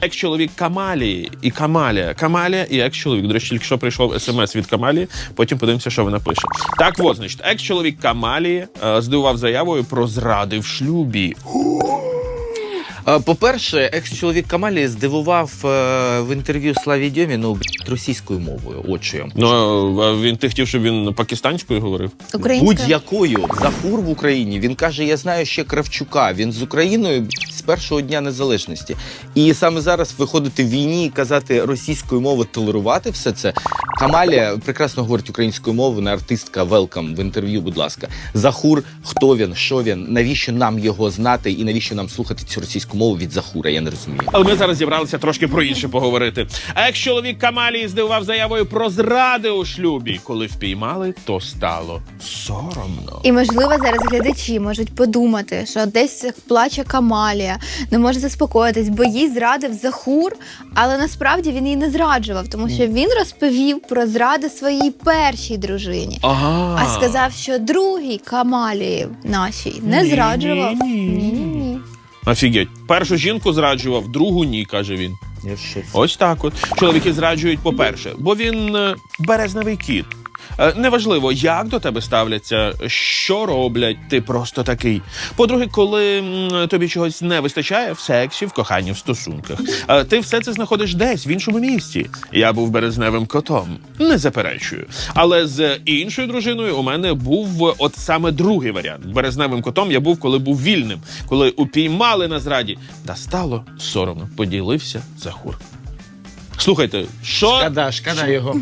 Екс-чоловік Камалії і Камалія. Камалія і екс-чоловік. До речі, тільки що прийшов смс від Камалії. Потім подивимося, що вона пише. Так, от, значить, екс-чоловік Камалії е, здивував заявою про зради в шлюбі. Е, По-перше, екс-чоловік Камалі здивував е, в інтерв'ю Славі Дьоміну блядь, російською мовою. От що я вам Ну а він ти хотів, щоб він пакистанською говорив. Українська. Будь-якою Захур в Україні. Він каже: Я знаю ще Кравчука. Він з Україною з першого дня незалежності. І саме зараз виходити в війні і казати російською мовою, толерувати все це. Камалія прекрасно говорить українською мовою, вона артистка. Велкам в інтерв'ю, будь ласка. Захур, хто він, що він, навіщо нам його знати, і навіщо нам слухати цю російську мову від Захура? Я не розумію. Але ми зараз зібралися трошки про інше поговорити. А екс-чоловік Камалії здивував заявою про зради у шлюбі. Коли впіймали, то стало соромно. І можливо зараз глядачі можуть подумати, що десь плаче Камалія, не може заспокоїтись, бо їй зрадив Захур, але насправді він її не зраджував, тому що він розповів про зради своїй першій дружині. Ага. А сказав, що другій Камалії нашій не Ні, зраджував. ні, ні. Ні-ні-ні. Офігеть. Першу жінку зраджував, другу ні, каже він. Ось так от. Чоловіки зраджують, по-перше, бо він е, березневий кіт. Е, Неважливо, як до тебе ставляться, що роблять, ти просто такий. По-друге, коли тобі чогось не вистачає в сексі, в коханні, в стосунках, е, ти все це знаходиш десь в іншому місці. Я був березневим котом, не заперечую. Але з іншою дружиною у мене був от саме другий варіант. Березневим котом я був, коли був вільним, коли упіймали на зраді, та стало соромно. Поділився Захур. Слухайте, що Шкода, шкода його.